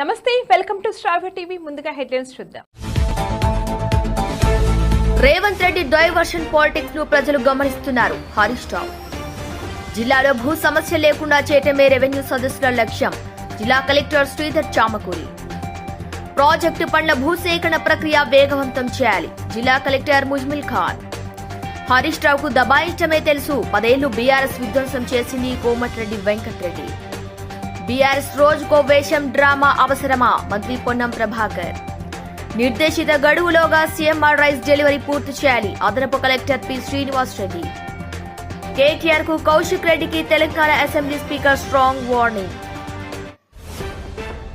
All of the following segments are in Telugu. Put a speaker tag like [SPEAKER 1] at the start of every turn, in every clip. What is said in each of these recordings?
[SPEAKER 1] నమస్తే వెల్కమ్ టు స్ట్రావర్ టీవీ. ముందుగా హెడ్లైన్స్ చూద్దాం.
[SPEAKER 2] రేవంత్ రెడ్డి డైవర్షన్ పాలిటిక్స్ను ప్రజలు గమనిస్తున్నారు. హరీష్ రావు. జిల్లాలో భూ సమస్య లేకుండా చేయటమే రెవెన్యూ సదస్సుల లక్ష్యం. జిల్లా కలెక్టర్ శ్రీధర్ చామకూరి. ప్రాజెక్టు పనుల భూసేకరణ ప్రక్రియ వేగవంతం చేయాలి. జిల్లా కలెక్టర్ ముజ్మిల్ ఖాన్. హరీష్ రావుకు దబాయించమే తెలుసు. పదేళ్ళు బీఆర్ఎస్ విధ్వంసం చేసింది కోమటిరెడ్డి వెంకటరెడ్డి. బీఆర్ఎస్ రోజుకో వేషం డ్రామా అవసరమా? మంత్రి పొన్నం ప్రభాకర్. నిర్దేశిత గడువులోగా సీఎంఆర్ రైస్ డెలివరీ పూర్తి చేయాలి. అదనపు కలెక్టర్ పి శ్రీనివాస్ రెడ్డి. కేటీఆర్కు కౌశిక్ రెడ్డికి Telangana assembly speaker strong warning.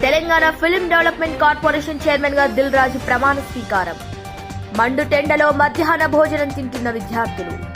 [SPEAKER 2] Telangana film development corporation చైర్మన్గా దిల్ రాజు ప్రమాణ స్వీకారం. మండు టెండలో మధ్యాహ్న భోజనం తింటున్న విద్యార్థులు.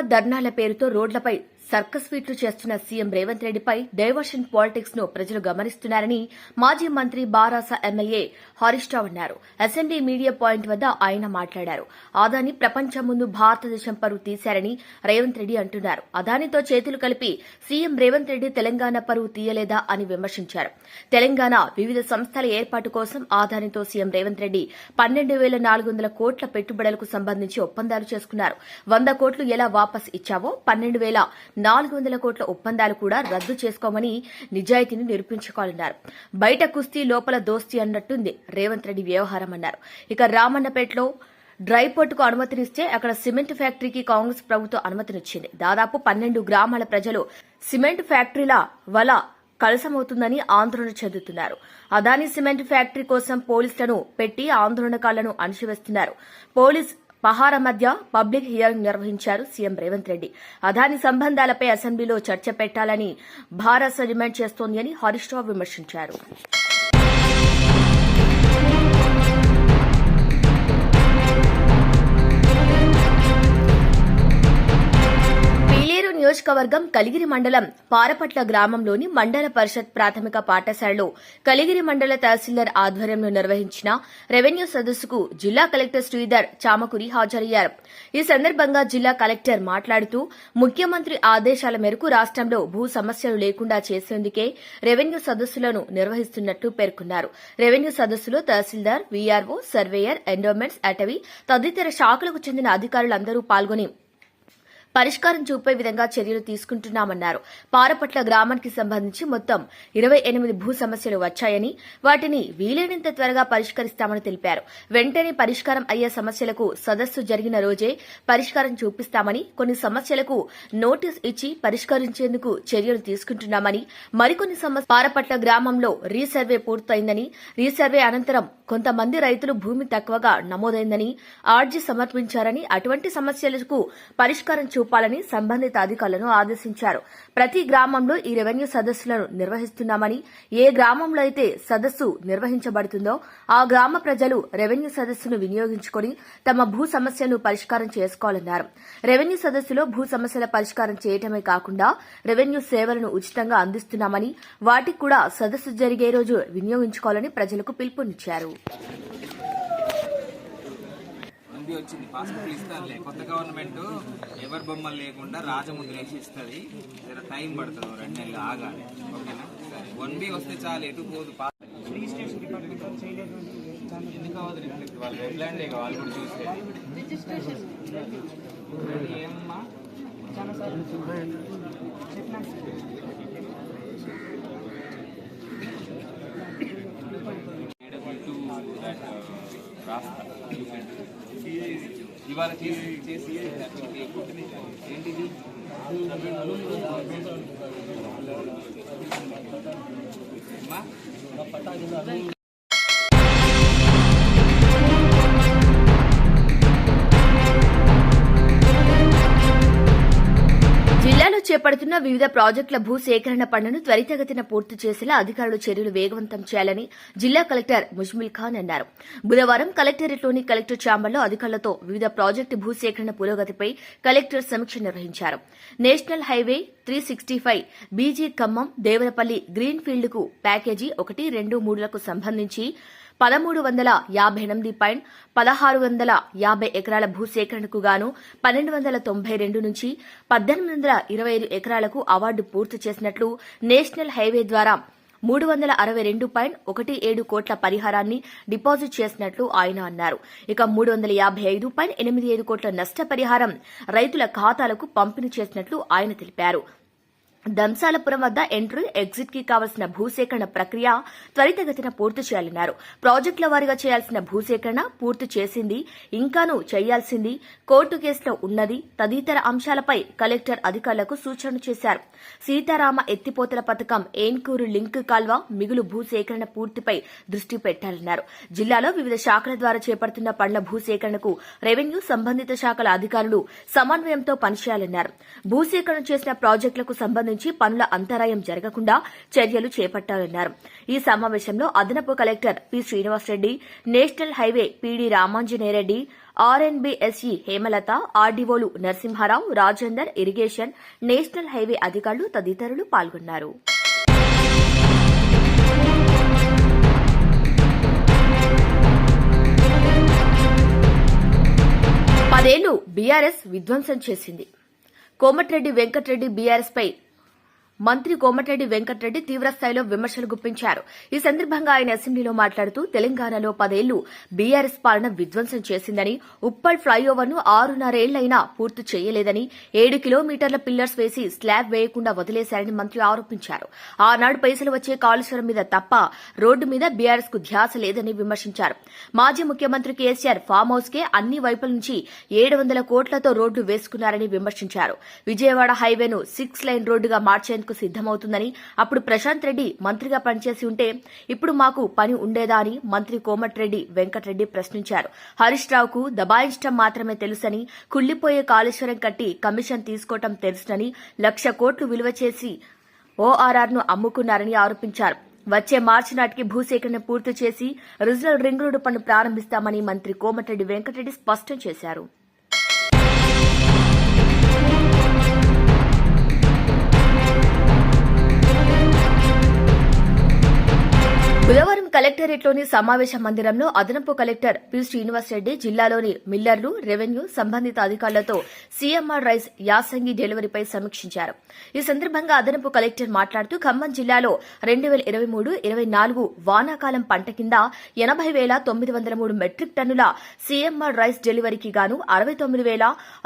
[SPEAKER 2] ధర్నాల పేరుతో రోడ్లపై సర్కస్ ఫీట్లు చేస్తున్న సీఎం రేవంత్ రెడ్డిపై డైవర్షన్ పాలిటిక్స్ను ప్రజలు గమనిస్తున్నారని మాజీ మంత్రి బారాస ఎమ్మెల్యే హరీష్ రావు అన్నారు. అసెంబ్లీ మీడియా పాయింట్ వద్ద ఆయన మాట్లాడారు. అదాని ప్రపంచం ముందు భారతదేశం పరువు తీశారని రేవంత్ రెడ్డి అంటున్నారు. అదానితో చేతులు కలిపి సీఎం రేవంత్ రెడ్డి తెలంగాణ పరువు తీయలేదా అని విమర్శించారు. తెలంగాణ వివిధ సంస్థల ఏర్పాటు కోసం ఆదానితో సీఎం రేవంత్ రెడ్డి పన్నెండు వేల నాలుగు వందల కోట్ల పెట్టుబడులకు సంబంధించి ఒప్పందాలు చేసుకున్నారు. వంద కోట్లు ఎలా వాపస్ ఇచ్చావో పన్నెండు వేల నాలుగు వందల కోట్ల ఒప్పందాలు కూడా రద్దు చేసుకోమని నిజాయితీని నిరూపించుకోవాలన్నారు. బయట కుస్తీ లోపల దోస్తీ అన్నట్టుంది రేవంత్ రెడ్డి వ్యవహారం అన్నారు. ఇక రామన్నపేటలో డ్రై పోర్టుకు అనుమతినిస్తే అక్కడ సిమెంట్ ఫ్యాక్టరీకి కాంగ్రెస్ ప్రభుత్వం అనుమతినిచ్చింది. దాదాపు పన్నెండు గ్రామాల ప్రజలు సిమెంట్ ఫ్యాక్టరీల వల కలసమవుతుందని ఆందోళన చెందుతున్నారు. అదాని సిమెంట్ ఫ్యాక్టరీ కోసం పోలీసులను పెట్టి ఆందోళనకాలను అణిచివేస్తున్నారు. పోలీస్ పహార మధ్య పబ్లిక్ హియరింగ్ నిర్వహించారు సీఎం రేవంత్ రెడ్డి. అదాని సంబంధాలపై అసెంబ్లీలో చర్చ పెట్టాలని భారత్ డిమాండ్ చేస్తోంది అని హరీష్ రావు విమర్శించారు. నియోజకవర్గం కలిగిరి మండలం పారపట్ల గ్రామంలోని మండల పరిషత్ ప్రాథమిక పాఠశాలలో కలిగిరి మండల తహసీల్దార్ ఆధ్వర్యంలో నిర్వహించిన రెవెన్యూ సదస్సుకు జిల్లా కలెక్టర్ శ్రీధర్ చామకురి హాజరయ్యారు. ఈ సందర్భంగా జిల్లా కలెక్టర్ మాట్లాడుతూ ముఖ్యమంత్రి ఆదేశాల మేరకు రాష్ట్రంలో భూ సమస్యలు లేకుండా చేసేందుకే రెవెన్యూ సదస్సులను నిర్వహిస్తున్నట్లు పేర్కొన్నారు. రెవెన్యూ సదస్సులో తహసీల్దార్ వీఆర్ఓ సర్వేయర్ ఎండోమెంట్స్ అటవీ తదితర శాఖలకు చెందిన అధికారులందరూ పాల్గొని పరిష్కారం చూపే విధంగా చర్యలు తీసుకుంటున్నామన్నారు. పారపట్ల గ్రామానికి సంబంధించి మొత్తం ఇరవై ఎనిమిది భూ సమస్యలు వచ్చాయని వాటిని వీలైనంత త్వరగా పరిష్కరిస్తామని తెలిపారు. వెంటనే పరిష్కారం అయ్యే సమస్యలకు సదస్సు జరిగిన రోజే పరిష్కారం చూపిస్తామని కొన్ని సమస్యలకు నోటీస్ ఇచ్చి పరిష్కరించేందుకు చర్యలు తీసుకుంటున్నామని మరికొన్ని సమస్య పారపట్ల గ్రామంలో రీసర్వే పూర్తయిందని రీసర్వే అనంతరం కొంతమంది రైతులు భూమి తక్కువగా నమోదైందని ఆర్జీ సమర్పించారని అటువంటి సమస్యలకు పరిష్కారం చూపాలని సంబంధిత అధికారులను ఆదేశించారు. ప్రతి గ్రామంలో ఈ రెవెన్యూ సదస్సులను నిర్వహిస్తున్నామని ఏ గ్రామంలో అయితే సదస్సు నిర్వహించబడుతుందో ఆ గ్రామ ప్రజలు రెవెన్యూ సదస్సును వినియోగించుకుని తమ భూ సమస్యలను పరిష్కారం చేసుకోవాలన్నారు. రెవెన్యూ సదస్సులో భూ సమస్యల పరిష్కారం చేయటమే కాకుండా రెవెన్యూ సేవలను ఉచితంగా అందిస్తున్నామని వాటికి కూడా సదస్సు జరిగే రోజు వినియోగించుకోవాలని ప్రజలకు పిలుపునిచ్చారు.
[SPEAKER 3] ఉంది వచ్చింది. పాస్బుక్ ఇస్తారులే. కొత్త గవర్నమెంట్ ఎవరి బొమ్మలు లేకుండా రాజముద్ర వేసి ఇస్తుంది జర టైం పడుతుంది రెండు నెలలు ఆగాలి. ఓకేనా? సరే. వన్ బి వస్తే చాలు. ఎటు పోదు పాస్ ఎందుకు అవ్వదు రిఫ్లెక్ట్? వాళ్ళు వెబ్లాండ్ వాళ్ళు కూడా చూసేది ఏమమ్మా రాస్తా. ఇవాళ చేసి చేసి ఏంటిది అమ్మా?
[SPEAKER 2] చేపడుతున్న వివిధ ప్రాజెక్టుల భూ సేకరణ పనులను త్వరితగతిన పూర్తి చేసేలా అధికారులు చర్యలు వేగవంతం చేయాలని జిల్లా కలెక్టర్ ముజ్మిల్ ఖాన్ అన్నారు. బుధవారం కలెక్టరేట్లోని కలెక్టర్ ఛాంబర్లో అధికారులతో వివిధ ప్రాజెక్టు భూ సేకరణ పురోగతిపై కలెక్టర్ సమీక్ష నిర్వహించారు. National highway three sixty five BG Khammam Devarapalli green ఫీల్డ్కు ప్యాకేజీ ఒకటి రెండు మూడులకు సంబంధించి పదమూడు వందల యాభై ఎనిమిది పాయింట్ పదహారు వందల యాభై ఎకరాల భూసేకరణకు గాను పన్నెండు వందల తొంభై రెండు నుంచి పద్దెనిమిది వందల ఇరవై ఐదు ఎకరాలకు అవార్డు పూర్తి చేసినట్లు నేషనల్ హైవే ద్వారా మూడు వందల అరవై రెండు పాయింట్ ఒకటి ఏడు కోట్ల పరిహారాన్ని డిపాజిట్ చేసినట్లు ఆయన అన్నారు. ఇక మూడు వందల యాభై ఐదు పాయింట్ ఎనిమిది ఐదు కోట్ల నష్టపరిహారం రైతుల ఖాతాలకు పంపిణీ చేసినట్లు ఆయన తెలిపారు. దంసాలపురం వద్ద ఎంట్రీ ఎగ్జిట్కి కావలసిన భూసేకరణ ప్రక్రియ త్వరితగతిన పూర్తి చేయాలన్నారు. ప్రాజెక్టుల వారీగా చేయాల్సిన భూసేకరణ పూర్తి చేసింది ఇంకాను చేయాల్సింది కోర్టు కేసులో ఉన్నది. తదితర అంశాలపై కలెక్టర్ అధికారులకు సూచనలు చేశారు. సీతారామ ఎత్తిపోతల పథకం ఏన్కూరు లింక్ కాల్వ మిగులు భూసేకరణ పూర్తిపై దృష్టి పెట్టాలన్నారు. జిల్లాలో వివిధ శాఖల ద్వారా చేపడుతున్న పండ్ల భూసేకరణకు రెవెన్యూ సంబంధిత శాఖల అధికారులు సమన్వయంతో పనిచేయాలన్నారు. భూసేకరణ చేసిన ప్రాజెక్టులకు సంబంధించి పనుల అంతరాయం జరగకుండా చర్యలు చేపట్టాలన్నారు. ఈ సమావేశంలో అదనపు collector P. Srinivasa Reddy national highway PD Ramanjaneya Reddy RNBSE Hemalatha ఆర్డీఓలు Narasimha Rao Rajender irrigation national highway అధికారులు తదితరులు పాల్గొన్నారు. పదేళ్ళు బీఆర్ఎస్ విధ్వంసం చేసింది. కోమటిరెడ్డి వెంకటరెడ్డి బీఆర్ఎస్ పై మంత్రి కోమటిరెడ్డి వెంకటరెడ్డి తీవ్రస్థాయిలో విమర్శలు గుప్పించారు. ఈ సందర్భంగా ఆయన అసెంబ్లీలో మాట్లాడుతూ తెలంగాణలో పదేళ్ళు బీఆర్ఎస్ పాలన విధ్వంసం చేసిందని ఉప్పల్ ఫ్లైఓవర్ను ఆరున్నరేళ్ళైనా పూర్తి చేయలేదని ఏడు కిలోమీటర్ల పిల్లర్స్ వేసి స్లాబ్ వేయకుండా వదిలేశారని మంత్రి ఆరోపించారు. ఆనాడు పైసలు వచ్చే కాళేశ్వరం మీద తప్ప రోడ్డు మీద బీఆర్ఎస్కు ధ్యాస లేదని విమర్శించారు. మాజీ ముఖ్యమంత్రి కేసీఆర్ ఫామ్ హౌస్ కే అన్ని వైపుల నుంచి ఏడు వందల కోట్లతో రోడ్డు వేసుకున్నారని విమర్శించారు. విజయవాడ హైవేను సిక్స్ లైన్ రోడ్డుగా మార్చేందుకు సిద్దమవుతుందని అప్పుడు ప్రశాంత్ రెడ్డి మంత్రిగా పనిచేసి ఉంటే ఇప్పుడు మాకు పని ఉండేదా అని మంత్రి కోమటిరెడ్డి వెంకటరెడ్డి ప్రశ్నించారు. హరీష్ రావుకు దబాయించడం మాత్రమే తెలుసని కుళ్ళిపోయే కాళేశ్వరం కట్టి కమిషన్ తీసుకోవటం తెలుసునని లక్ష కోట్లు విలువ చేసి ఓఆర్ఆర్ను అమ్ముకున్నారని ఆరోపించారు. వచ్చే మార్చి నాటికి భూసేకరణ పూర్తి చేసి రీజనల్ రింగ్ రోడ్డు పనులు ప్రారంభిస్తామని మంత్రి కోమటిరెడ్డి వెంకటరెడ్డి స్పష్టం చేశారు. కలెక్టరేట్లోని సమావేశ మందిరంలో అదనపు కలెక్టర్ పి. శ్రీనివాసరెడ్డి జిల్లాలోని మిల్లర్లు రెవెన్యూ సంబంధిత అధికారులతో సీఎంఆర్ రైస్ యాసంగి డెలివరీపై సమీక్షించారు. ఈ సందర్భంగా అదనపు కలెక్టర్ మాట్లాడుతూ ఖమ్మం జిల్లాలో రెండు వేల ఇరవై మూడు ఇరవై నాలుగు వానాకాలం పంట కింద ఎనభై వేల తొమ్మిది వందల మూడు మెట్రిక్ టన్నుల సీఎంఆర్ రైస్ డెలివరీకి గాను అరవై తొమ్మిది వేల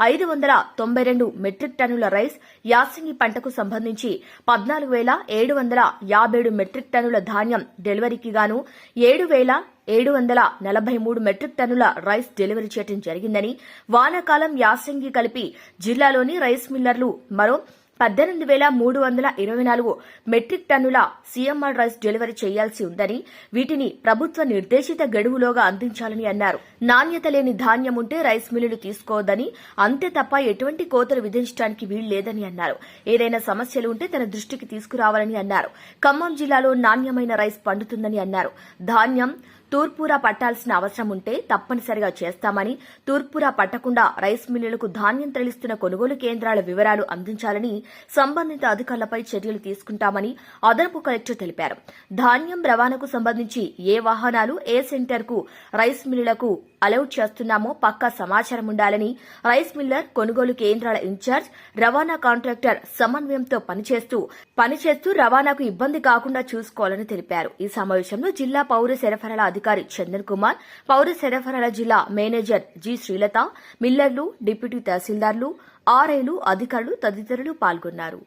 [SPEAKER 2] ఐదు వందల తొంభై రెండు మెట్రిక్ టన్నుల రైస్ యాసంగి పంటకు సంబంధించి పద్నాలుగు వేల ఏడు వందల యాభై ఏడు మెట్రిక్ టన్నుల ధాన్యం డెలివరీకి గాను ఏడు వేల ఏడు వందల నలభై మూడు మెట్రిక్ టన్నుల రైస్ డెలివరీ చేయడం జరిగిందని వానాకాలం యాసంగి కలిపి జిల్లాలోని రైస్ మిల్లర్లు మరో పద్దెనిమిది వేల మూడు వందల ఇరవై నాలుగు మెట్రిక్ టన్నుల సీఎంఆర్ రైస్ డెలివరీ చేయాల్సి ఉందని వీటిని ప్రభుత్వ నిర్దేశిత గడువులోగా అందించాలని అన్నారు. నాణ్యత లేని ధాన్యం ఉంటే రైస్ మిల్లులు తీసుకోవద్దని అంతే తప్ప ఎటువంటి కోతలు విధించడానికి వీలు లేదని అన్నారు. ఏదైనా సమస్యలు ఉంటే తన దృష్టికి తీసుకురావాలని అన్నారు. ఖమ్మం జిల్లాలో నాణ్యమైన రైస్ పండుతుందని అన్నారు. ధాన్యం తూర్పురా పట్టాల్సిన అవసరం ఉంటే తప్పనిసరిగా చేస్తామని తూర్పురా పట్టకుండా రైస్ మిల్లులకు ధాన్యం తరలిస్తున్న కొనుగోలు కేంద్రాల వివరాలు అందించాలని సంబంధిత అధికారులపై చర్యలు తీసుకుంటామని అదనపు కలెక్టర్ తెలిపారు. ధాన్యం రవాణాకు సంబంధించి ఏ వాహనాలు ఏ సెంటర్కు రైస్ మిల్లులకు అలౌట్ చేస్తున్నామో పక్కా సమాచారం ఉండాలని రైస్ మిల్లర్ కొనుగోలు కేంద్రాల ఇన్ఛార్జ్ రవాణా కాంట్రాక్టర్ సమన్వయంతో పనిచేస్తూ పనిచేస్తూ రవాణాకు ఇబ్బంది కాకుండా చూసుకోవాలని తెలిపారు. ఈ సమావేశంలో జిల్లా పౌర సరఫరాల అధికారి చందన్ కుమార్ పౌర సరఫరాల జిల్లా మేనేజర్ జి శ్రీలత మిల్లర్లు డిప్యూటీ తహసీల్దార్లు ఆర్ఐలు అధికారులు తదితరులు పాల్గొన్నారు.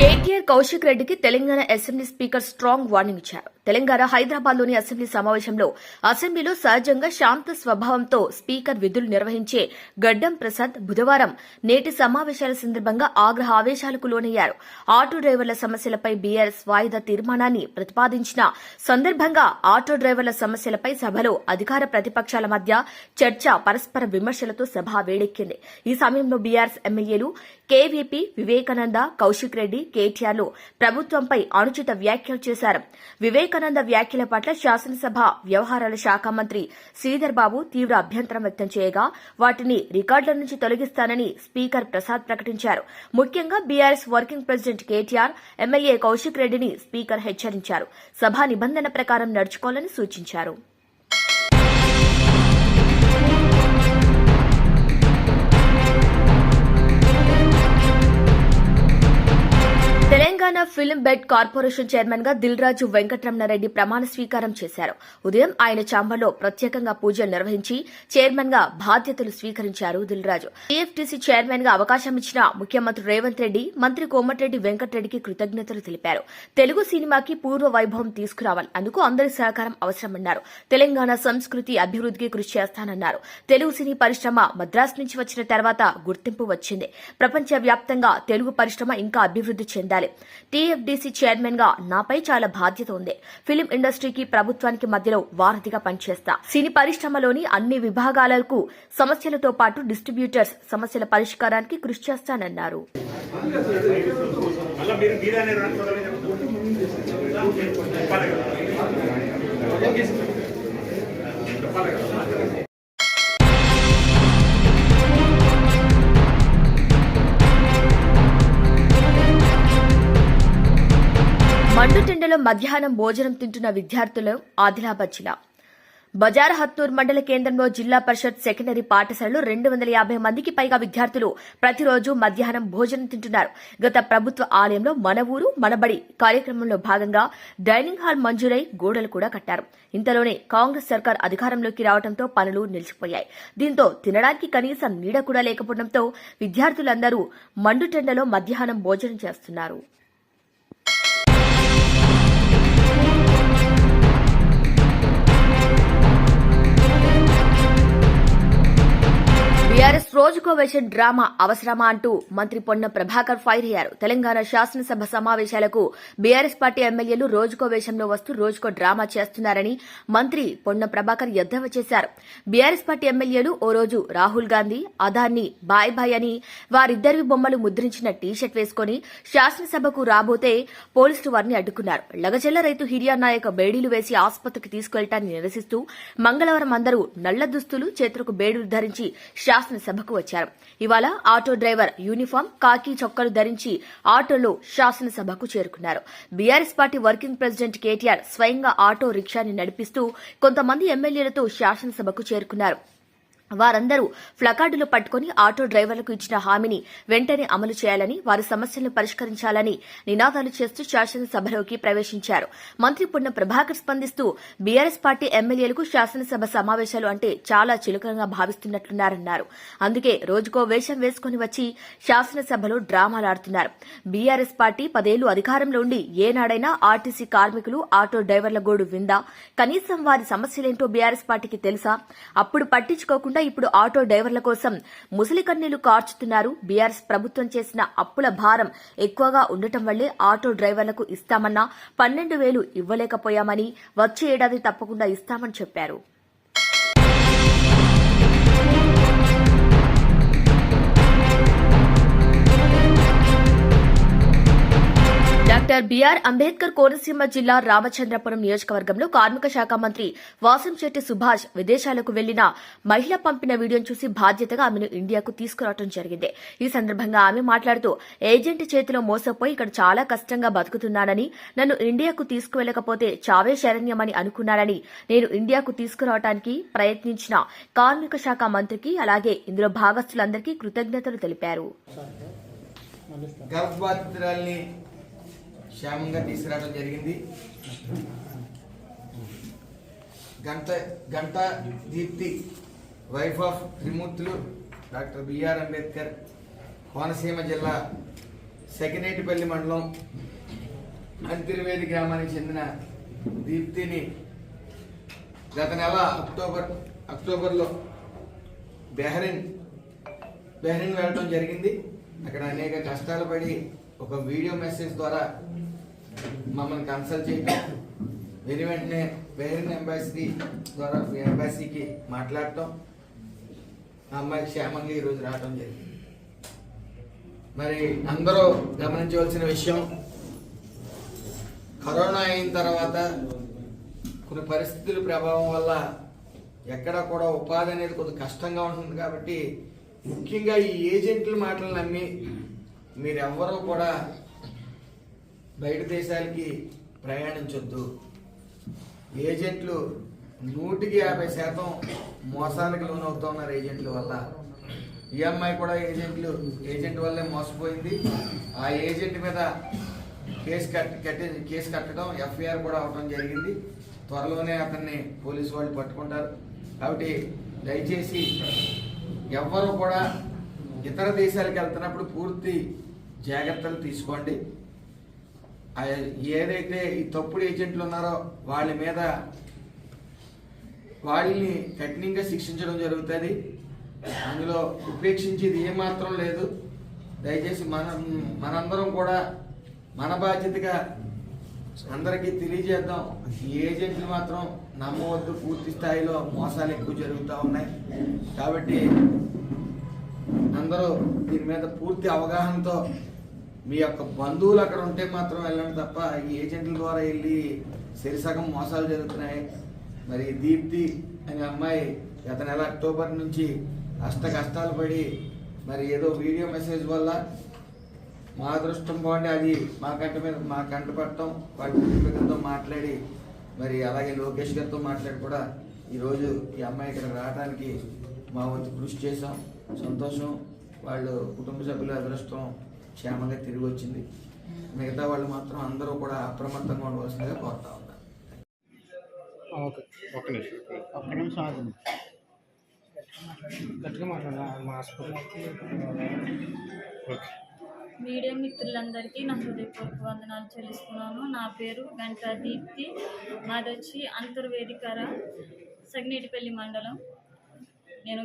[SPEAKER 2] కేటీఆర్ కౌశిక్ రెడ్డికి Telangana assembly speaker strong warning ఇచ్చారు. తెలంగాణ హైదరాబాద్లోని అసెంబ్లీ సమావేశంలో అసెంబ్లీలో సహజంగా శాంత స్వభావంతో స్పీకర్ విధులు నిర్వహించే గడ్డం ప్రసాద్ బుధవారం నేటి సమావేశాల సందర్భంగా ఆగ్రహ ఆవేశాలకు లోనయ్యారు. ఆటో డ్రైవర్ల సమస్యలపై బీఆర్ఎస్ వాయిదా తీర్మానాన్ని ప్రతిపాదించిన సందర్భంగా ఆటో డ్రైవర్ల సమస్యలపై సభలో అధికార ప్రతిపక్షాల మధ్య చర్చ పరస్పర విమర్శలతో సభ వేడెక్కింది. ఈ సమయంలో బీఆర్ఎస్ ఎమ్మెల్యేలు కేవీపీ వివేకానంద కౌశిక్ రెడ్డి కేటీఆర్ పలుమార్లు ప్రభుత్వంపై అనుచిత వ్యాఖ్యలు చేశారు. వివేకానంద వ్యాఖ్యల పట్ల శాసనసభ వ్యవహారాల శాఖ మంత్రి శ్రీధర్ బాబు తీవ్ర అభ్యంతరం వ్యక్తం చేయగా వాటిని రికార్డుల నుంచి తొలగిస్తానని స్పీకర్ ప్రసాద్ ప్రకటించారు. ముఖ్యంగా BRS working president KTR MLA Kaushik రెడ్డిని స్పీకర్ హెచ్చరించారు. సభా నిబంధన ప్రకారం నడుచుకోవాలని సూచించారు. తెలంగాణ ఫిల్మ్ బెడ్ కార్పొరేషన్ చైర్మన్గా దిల్ రాజు వెంకటరమణారెడ్డి ప్రమాణ స్వీకారం చేశారు. ఉదయం ఆయన చాంబర్లో ప్రత్యేకంగా పూజలు నిర్వహించి చైర్మన్గా బాధ్యతలు స్వీకరించారు దిల్ రాజు టీఎఫ్టీసీ చైర్మన్గా అవకాశం ఇచ్చిన ముఖ్యమంత్రి రేవంత్ రెడ్డి మంత్రి కోమటిరెడ్డి వెంకటరెడ్డికి కృతజ్ఞతలు తెలిపారు. తెలుగు సినిమాకి పూర్వ వైభవం తీసుకురావాలి అందుకు అందరి సహకారం అవసరమన్నారు. తెలంగాణ సంస్కృతి అభివృద్ధికి కృషి చేస్తానన్నారు. తెలుగు సినీ పరిశ్రమ మద్రాసు నుంచి వచ్చిన తర్వాత గుర్తింపు వచ్చింది. ప్రపంచ వ్యాప్తంగా తెలుగు పరిశ్రమ ఇంకా అభివృద్ది చెందాలి. టీఎఫ్డీసీ చైర్మన్గా నాపై చాలా బాధ్యత ఉంది. ఫిలిం ఇండస్ట్రీకి ప్రభుత్వానికి మధ్యలో వారధిగా పనిచేస్తా. సినీ పరిశ్రమలోని అన్ని విభాగాలకు సమస్యలతో పాటు డిస్ట్రిబ్యూటర్స్ సమస్యల పరిష్కారానికి కృషి చేస్తానన్నారు.
[SPEAKER 4] చెప్పాలి కదా.
[SPEAKER 2] మండుటెండలో మధ్యాహ్నం భోజనం తింటున్న విద్యార్థులు ఆదిలాబాద్ జిల్లా బజార్ హత్తూర్ మండల కేంద్రంలో జిల్లా పరిషత్ సెకండరీ పాఠశాలలో రెండు వందల యాభై మందికి పైగా విద్యార్థులు ప్రతిరోజు మధ్యాహ్నం భోజనం తింటున్నారు. గత ప్రభుత్వ ఆలయంలో మన ఊరు మనబడి కార్యక్రమంలో భాగంగా డైనింగ్ హాల్ మంజూరై గోడలు కూడా కట్టారు. ఇంతలోనే కాంగ్రెస్ సర్కార్ అధికారంలోకి రావడంతో పనులు నిలిచిపోయాయి. దీంతో తినడానికి కనీసం నీడ కూడా లేకపోవడంతో విద్యార్థులందరూ మండుటెండలో మధ్యాహ్నం భోజనం చేస్తున్నారు. బీఆర్ఎస్ రోజుకో వేసే డ్రామా అవసరమా అంటూ మంత్రి పొన్న ప్రభాకర్ ఫైర్ అయ్యారు. తెలంగాణ శాసనసభ సమావేశాలకు బీఆర్ఎస్ పార్టీ ఎమ్మెల్యేలు రోజుకో వేషంలో వస్తూ రోజుకో డ్రామా చేస్తున్నారని మంత్రి పొన్న ప్రభాకర్ ఎద్దవ చేశారు. బీఆర్ఎస్ పార్టీ ఎమ్మెల్యేలు ఓ రోజు రాహుల్ గాంధీ అదాన్ని బాయ్ బాయ్ అని వారిద్దరి బొమ్మలు ముద్రించిన టీషర్ట్ వేసుకుని శాసనసభకు రాబోతే పోలీసులు వారిని అడ్డుకున్నారు. లగచెల్ల రైతు హిరియా నాయక బేడీలు వేసి ఆసుపత్రికి తీసుకెళ్ళటాన్ని నిరసిస్తూ మంగళవారం అందరూ నల్ల దుస్తులు చేతులకు బేడులు ధరించి శాసనసభకు వచ్చారు. ఇవాళ ఆటో డ్రైవర్ యూనిఫామ్ కాకి చొక్కలు ధరించి ఆటోలో శాసనసభకు చేరుకున్నారు. BRS party working president KTR స్వయంగా ఆటో రిక్షాని నడిపిస్తూ కొంతమంది ఎమ్మెల్యేలతో శాసనసభకు చేరుకున్నారు. వారందరూ ప్లకార్డులు పట్టుకుని ఆటో డ్రైవర్లకు ఇచ్చిన హామీని వెంటనే అమలు చేయాలని వారి సమస్యలను పరిష్కరించాలని నినాదాలు చేస్తూ శాసనసభలోకి ప్రవేశించారు. మంత్రి పున్న ప్రభాకర్ స్పందిస్తూ బీఆర్ఎస్ పార్టీ ఎమ్మెల్యేలకు శాసనసభ సమావేశాలు అంటే చాలా చిలుకంగా భావిస్తున్నట్లున్నారన్నారు. అందుకే రోజుకో వేషం వేసుకుని వచ్చి శాసనసభలో డ్రామాలాడుతున్నారు బీఆర్ఎస్ పార్టీ పదేళ్ళు అధికారంలో ఉండి ఏనాడైనా ఆర్టీసీ కార్మికులు ఆటో డ్రైవర్ల గోడు విందా? కనీసం వారి సమస్యలేంటో బీఆర్ఎస్ పార్టీకి తెలుసా? అప్పుడు పట్టించుకోకుండా ఇప్పుడు ఆటో డ్రైవర్ల కోసం ముసలి కన్నీళ్ళు కార్చుతున్నారు. బీఆర్ఎస్ ప్రభుత్వం చేసిన అప్పుల భారం ఎక్కువగా ఉండటం వల్లే ఆటో డ్రైవర్లకు ఇస్తామన్నా పన్నెండు వేలు ఇవ్వలేకపోయామని వచ్చే ఏడాది తప్పకుండా ఇస్తామని చెప్పారు. డాక్టర్ బీఆర్ అంబేద్కర్ కోనసీమ జిల్లా రామచంద్రపురం నియోజకవర్గంలో కార్మిక శాఖ మంత్రి వాసంశెట్టి సుభాష్ విదేశాలకు వెళ్ళిన మహిళ పంపిన వీడియోను చూసి బాధ్యతగా ఆమెను ఇండియాకు తీసుకురావడం జరిగింది. ఈ సందర్భంగా ఆమె మాట్లాడుతూ ఏజెంట్ చేతిలో మోసపోయి ఇక్కడ చాలా కష్టంగా బతుకుతున్నానని నన్ను ఇండియాకు తీసుకువెళ్ళకపోతే చావే శరణ్యమని అనుకున్నానని నేను ఇండియాకు తీసుకురావడానికి ప్రయత్నించిన కార్మిక శాఖ మంత్రికి అలాగే ఇందులో భాగస్తులందరికీ కృతజ్ఞతలు తెలిపారు.
[SPEAKER 5] గర్భబాధితురాల్ని క్షేమంగా తీసుకురావడం జరిగింది. గంట గంట Deepthi wife of Trimurthulu doctor BR Ambedkar Konaseema జిల్లా సెకినేటిపల్లి మండలం అంతిర్వేది గ్రామానికి చెందిన దీప్తిని గత నెల అక్టోబర్ అక్టోబర్లో బెహరిన్ బెహరిన్ వెళ్ళడం జరిగింది. అక్కడ అనేక కష్టాలు పడి ఒక వీడియో మెసేజ్ ద్వారా మమ్మల్ని కన్సల్ట్ చేయటం వెరీ వెంటనే పేరెంట్ ఎంబాసీ ద్వారా ఎంబాసీకి మాట్లాడటం. ఆ అమ్మాయి క్షేమంగా ఈరోజు రావడం జరిగింది. మరి అందరూ గమనించవలసిన విషయం కరోనా అయిన తర్వాత కొన్ని పరిస్థితుల ప్రభావం వల్ల ఎక్కడ కూడా ఉపాధి అనేది కొంచెం కష్టంగా ఉంటుంది కాబట్టి ముఖ్యంగా ఈ ఏజెంట్ల మాటలు నమ్మి మీరెవ్వరూ కూడా బయట దేశాలకి ప్రయాణించొద్దు. ఏజెంట్లు నూటికి యాభై శాతం మోసాలకు లోనవుతున్నారు ఏజెంట్ల వల్ల. ఈఎంఐ కూడా ఏజెంట్లు ఏజెంట్ వల్లే మోసపోయింది. ఆ ఏజెంట్ మీద కేసు కట్ కట్టి కేసు కట్టడం ఎఫ్ఐఆర్ కూడా అవడం జరిగింది. త్వరలోనే అతన్ని పోలీసు వాళ్ళు పట్టుకుంటారు. కాబట్టి దయచేసి ఎవ్వరూ కూడా ఇతర దేశాలకు వెళ్తున్నప్పుడు పూర్తి జాగ్రత్తలు తీసుకోండి. ఏదైతే ఈ తప్పుడు ఏజెంట్లు ఉన్నారో వాళ్ళ మీద వాళ్ళని కఠినంగా శిక్షించడం జరుగుతుంది. అందులో ఉపేక్షించేది ఏమాత్రం లేదు. దయచేసి మనం మనందరం కూడా మన బాధ్యతగా అందరికీ తెలియజేద్దాం. ఈ ఏజెంట్లు మాత్రం నమ్మవద్దు. పూర్తి స్థాయిలో మోసాలు ఎక్కువ జరుగుతూ ఉన్నాయి. కాబట్టి అందరూ దీని మీద పూర్తి అవగాహనతో మీ యొక్క బంధువులు అక్కడ ఉంటే మాత్రం వెళ్ళండి తప్ప ఈ ఏజెంట్ల ద్వారా వెళ్ళి సరిసగం మోసాలు జరుగుతున్నాయి. మరి దీప్తి అనే అమ్మాయి గత నెల అక్టోబర్ నుంచి అష్ట కష్టాలు పడి మరి ఏదో వీడియో మెసేజ్ వల్ల మా అదృష్టం బాగుండి అది మా కంట మీద మా కంట పట్టడం వాటి కుటుంబీకులతో మాట్లాడి మరి అలాగే లోకేష్ గారితో మాట్లాడి కూడా ఈరోజు ఈ అమ్మాయి ఇక్కడ రావడానికి మా వంతు కృషి చేసాం సంతోషం. వాళ్ళు కుటుంబ సభ్యుల అదృష్టం. క్షేమంగా తిరిగి వచ్చింది. మిగతా వాళ్ళు మాత్రం అందరూ కూడా అప్రమత్తంగా ఉండవలసిందిగా కోరుతా ఉన్నారు
[SPEAKER 6] ఓకే. ఒక్క నిమిషం. ఒక్క నిమిషం ఆగండి. గట్టిగా మాట్లాడాలి మా ఓకే.
[SPEAKER 7] మీడియా మిత్రులందరికీ నా హృదయపూర్వక వందనాలు చెల్లిస్తున్నాను. నా పేరు గంటా దీప్తి. మాది వచ్చి అంతర్వేదికర సగ్నేటిపల్లి మండలం. నేను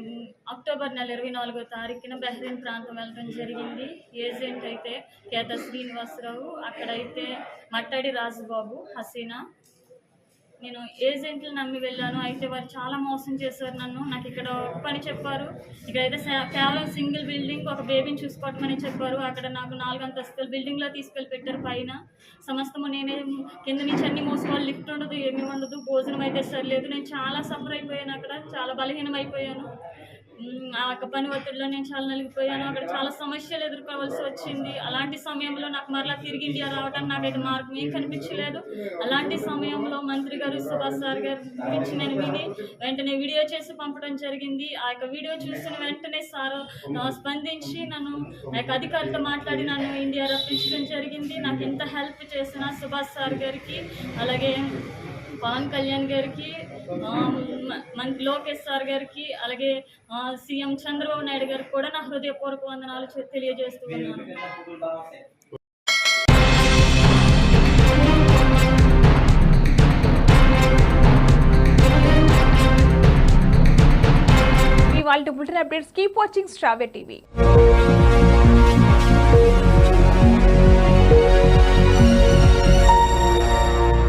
[SPEAKER 7] అక్టోబర్ నెల ఇరవై నాలుగో తారీఖున బెహ్రీన్ ప్రాంతం వెళ్ళడం జరిగింది. ఏజెంట్ అయితే కేత శ్రీనివాసరావు అక్కడైతే మట్టడి రాజుబాబు హసీనా నేను ఏజెంట్లు నమ్మి వెళ్ళాను అయితే వారు చాలా మోసం చేశారు నన్ను. నాకు ఇక్కడ ఒక పని చెప్పారు. ఇక్కడైతే కేవలం సింగిల్ బిల్డింగ్ ఒక బేబీని చూసుకోవటమని చెప్పారు. అక్కడ నాకు నాలుగు అంతస్తుల బిల్డింగ్లో తీసుకెళ్ళి పెట్టారు పైన. సమస్తము నేనే కింద నుంచి అన్ని మోసుకోవాలి లిఫ్ట్ ఉండదు ఏమీ ఉండదు భోజనం అయితే సరిలేదు. నేను చాలా సఫర్ అయిపోయాను అక్కడ చాలా బలహీనం అయిపోయాను ఆ యొక్క పని ఒత్తిడిలో నేను చాలా నలిగిపోయాను. అక్కడ చాలా సమస్యలు ఎదుర్కోవాల్సి వచ్చింది. అలాంటి సమయంలో నాకు మరలా తిరిగి ఇండియా రావడానికి నాకైతే మార్గం ఏం కనిపించలేదు. అలాంటి సమయంలో మంత్రి గారు సుభాష్ సార్ గారి గురించి నేను విని వెంటనే వీడియో చేసి పంపడం జరిగింది. ఆ యొక్క వీడియో చూసిన వెంటనే సార్ స్పందించి నన్ను ఆ యొక్క అధికారులతో మాట్లాడి నన్ను ఇండియా రప్పించడం జరిగింది. నాకు ఎంత హెల్ప్ చేసిన సుభాష్ సార్ గారికి అలాగే పవన్ కళ్యాణ్ గారికి మన లోకేష్ సార్ గారికి అలాగే సీఎం చంద్రబాబు నాయుడు గారికి కూడా నా హృదయపూర్వక వందనాలు
[SPEAKER 1] తెలియజేస్తున్నాను ఇవాళ బులెటిన్ అప్డేట్స్ కీప్ వాచింగ్ స్ట్రావే టీవీ.